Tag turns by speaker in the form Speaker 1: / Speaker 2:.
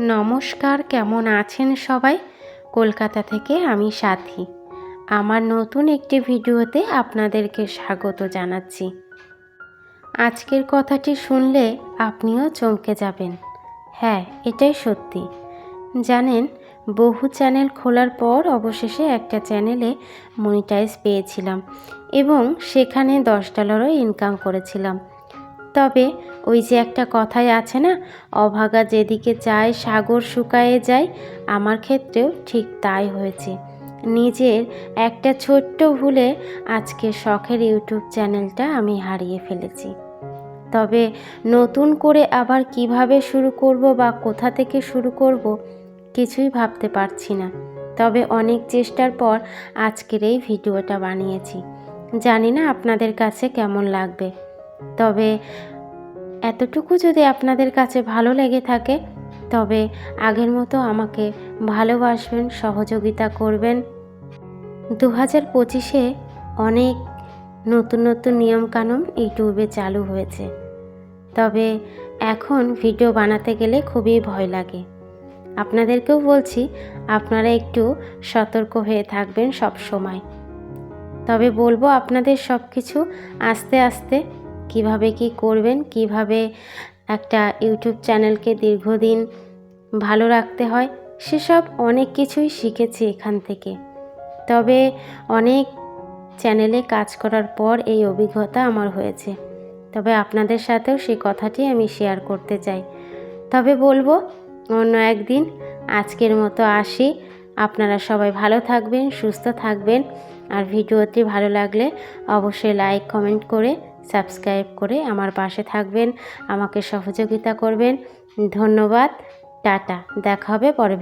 Speaker 1: নমস্কার, কেমন আছেন সবাই? কলকাতা থেকে আমি সাথী। আমার নতুন একটি ভিডিওতে আপনাদেরকে স্বাগত জানাচ্ছি। আজকের কথাটি শুনলে আপনিও চমকে যাবেন। হ্যাঁ এটাই সত্যি। জানেন, বহু চ্যানেল খোলার পর অবশেষে একটা চ্যানেলে মনিটাইজ পেয়েছিলাম এবং সেখানে দশ ডলারও ইনকাম করেছিলাম। তবে ওই যে একটা কথাই আছে না, অভাগা যেদিকে চায় সাগর শুকায়ে যায়, আমার ক্ষেত্রেও ঠিক তাই হয়েছে। নিজের একটা ছোট্ট ভুলে আজকে শখের ইউটিউব চ্যানেলটা আমি হারিয়ে ফেলেছি। তবে নতুন করে আবার কীভাবে শুরু করব বা কোথা থেকে শুরু করব কিছুই ভাবতে পারছি না। তবে অনেক চেষ্টার পর আজকের এই ভিডিওটা বানিয়েছি। জানি না আপনাদের কাছে কেমন লাগবে। তবে এতটুকু যদি আপনাদের কাছে ভালো লেগে থাকে, তবে আগের মতো আমাকে ভালোবাসবেন, সহযোগিতা করবেন। দু হাজার পঁচিশে অনেক নতুন নতুন নিয়মকানুন ইউটিউবে চালু হয়েছে। তবে এখন ভিডিও বানাতে গেলে খুবই ভয় লাগে। আপনাদেরকেও বলছি, আপনারা একটু সতর্ক হয়ে থাকবেন সব সময় তবে বলব আপনাদের সব কিছু আস্তে আস্তে কীভাবে কি করবেন, কীভাবে একটা ইউটিউব চ্যানেলকে দীর্ঘদিন ভালো রাখতে হয়, সেসব অনেক কিছুই শিখেছি এখান থেকে। তবে অনেক চ্যানেলে কাজ করার পর এই অভিজ্ঞতা আমার হয়েছে। তবে আপনাদের সাথেও সেই কথাটি আমি শেয়ার করতে চাই। তবে বলব, অন্য একদিন আজকের মতো আসি। আপনারা সবাই ভালো থাকবেন, সুস্থ থাকবেন। আর ভিডিওটি ভালো লাগলে অবশ্যই লাইক কমেন্ট করে সাবস্ক্রাইব করে আমার পাশে থাকবেন আমাকে সহযোগিতা করবেন। ধন্যবাদ টাটা দেখা হবে পরে